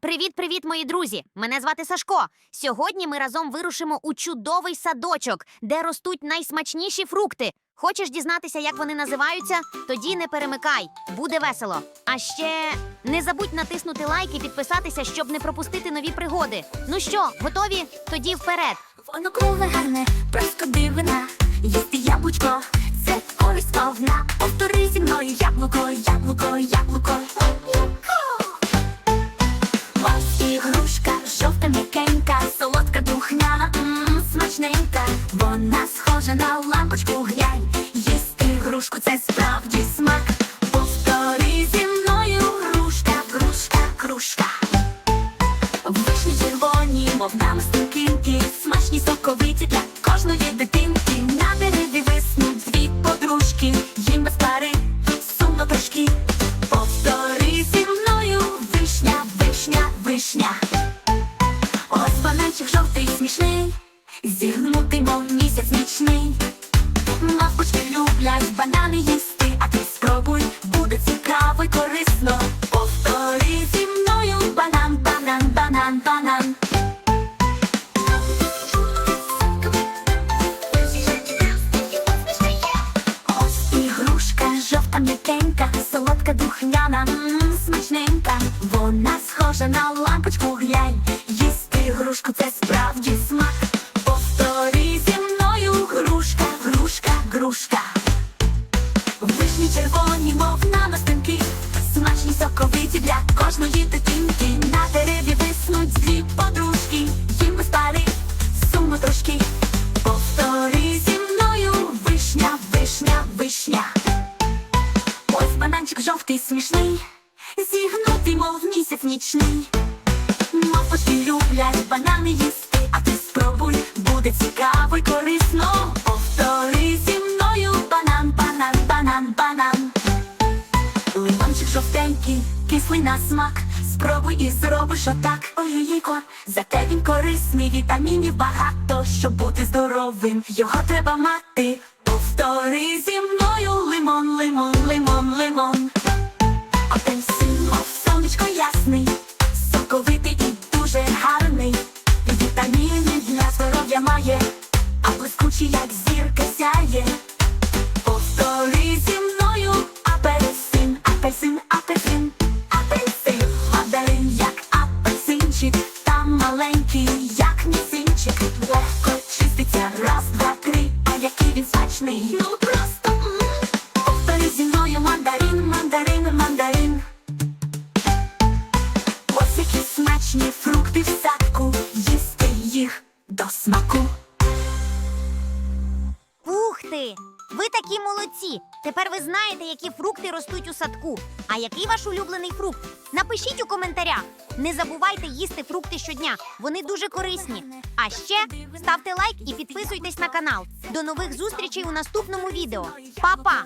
Привіт, привіт, мої друзі! Мене звати Сашко. Сьогодні ми разом вирушимо у чудовий садочок, де ростуть найсмачніші фрукти. Хочеш дізнатися, як вони називаються? Тоді не перемикай, буде весело. А ще не забудь натиснути лайк і підписатися, щоб не пропустити нові пригоди. Ну що, готові? Тоді вперед! Воно кругле гарне, просто дивина. Їсти яблучко, це користь повна. Повтори зі мною яблуко, яблуко, яблуко. Грушку, це справді смак. Повтори зі мною грушка, грушка, грушка. Вишні червоні, мов намистинки, смачні соковиті для кожної дитинки. На дереві виснуть дві подружки, їм без пари, сумно трошки. Повтори зі мною вишня, вишня, вишня. Ось бананчик жовтий смішний, зігнутий, корисно. Повтори зі мною банан, банан, банан, банан. Ось і грушка, жовта м'якенька, солодка духняна, смачненька. Вона схожа на лампочку, глянь. Їсти грушку це справді смак. Для дитинки. На дереві виснуть дві подружки, їм без пари, сумно трошки. Повтори зі мною вишня, вишня, вишня. Ось бананчик жовтий смішний, зігнутий, мов місяць нічний. Мавпочки люблять банани їсти, а ти спробуй, буде цікаво й корисно. Повтори зі мною банан, банан, банан, банан. Лимончик жовтенький, кислий на смак. Спробуй і зробиш отак. Ой-ой-ко, зате він корисний, вітамінів багато, щоб бути здоровим. Його треба мати. Повтори зі мною лимон, лимон, лимон, лимон. Апельсин, мов сонечко ясний, соковитий і дуже гарний. Вітаміни для здоров'я має, а блискучий, як апельсин, апельсин, апельсин, мандарин, як апельсинчик, там маленький, як мізинчик, легко чиститься, раз, два, три, а який він смачний, ну просто м. зі мною мандарин, мандарин, мандарин. Ось які смачні фрукти в садку, їсти їх до смаку. Ви такі молодці! Тепер ви знаєте, які фрукти ростуть у садку. А який ваш улюблений фрукт? Напишіть у коментарях. Не забувайте їсти фрукти щодня. Вони дуже корисні. А ще ставте лайк і підписуйтесь на канал. До нових зустрічей у наступному відео. Па-па!